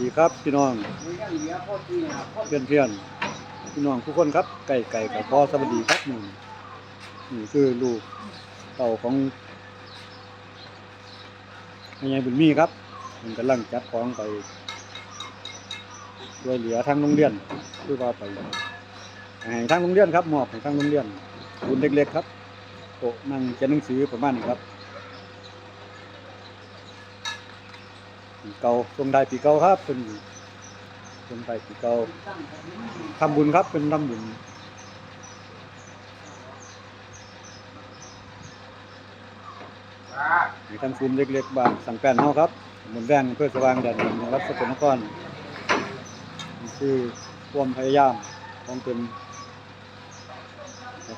ดีครับพี่น้องเพื่อนเพื่อนพี่น้องทุกคนครับไก่ไก่กับพ่อสวัสดีครับหนึ่งนี่คือลูกเต่าของแม่ยายบุญมีครับมันกำลังจัดของไปช่วยเหลือทางโรงเรียนคือว่าไปให้ทางโรงเรียนครับมอบให้ทางโรงเรียนบุญเล็กๆครับโตนั่งเขียนหนังสือประมาณนี้ครับ ปีเก่าทรงได้ปีเก่าครับเป็นทรงได้ปีเก่าทำบุญครับเป็นทำบุญมีทำซุมเล็กๆบ้านสังแปนเฮาครับหมุนแบ่งเพื่อสว่างแดนดินจังหวัดสกลนครนี่คือความพยายามของเป็น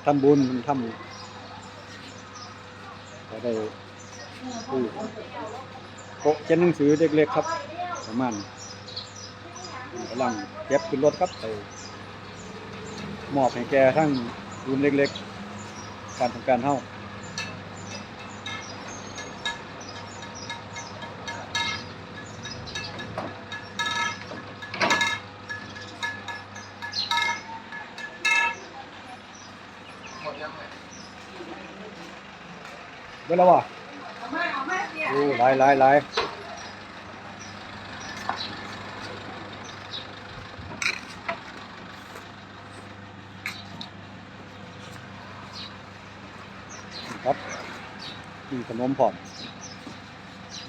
ทำบุญทำก็ได้ผู้ โต๊ะเขียนหนังสือเล็กๆครับ ประมาณนี้กำลังเก็บขึ้นรถครับไปมอบให้แกทั้งรูมเล็กๆ การทำการเฮ้าเวลาวะ โอ้หลายหลายหลายครับมีขนมผอม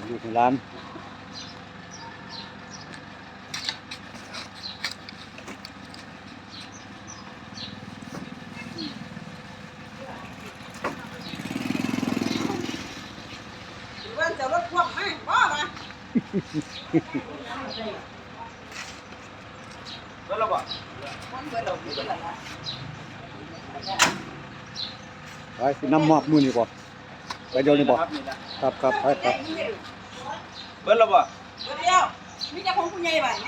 ลูกในร้าน เรื่องจะรถพ่วงไหมว่ามา เบิด แล้วบ่มันเบิดเราเบิดแล้วนะไปสิน้ำมอบมือนี่บ่ไปเดี๋ยวนี้บ่ครับนี่ละครับครับไปเบิดครับ เบิดแล้วบ่เดียวมีแต่ของผู้ใหญ่บ้านไหม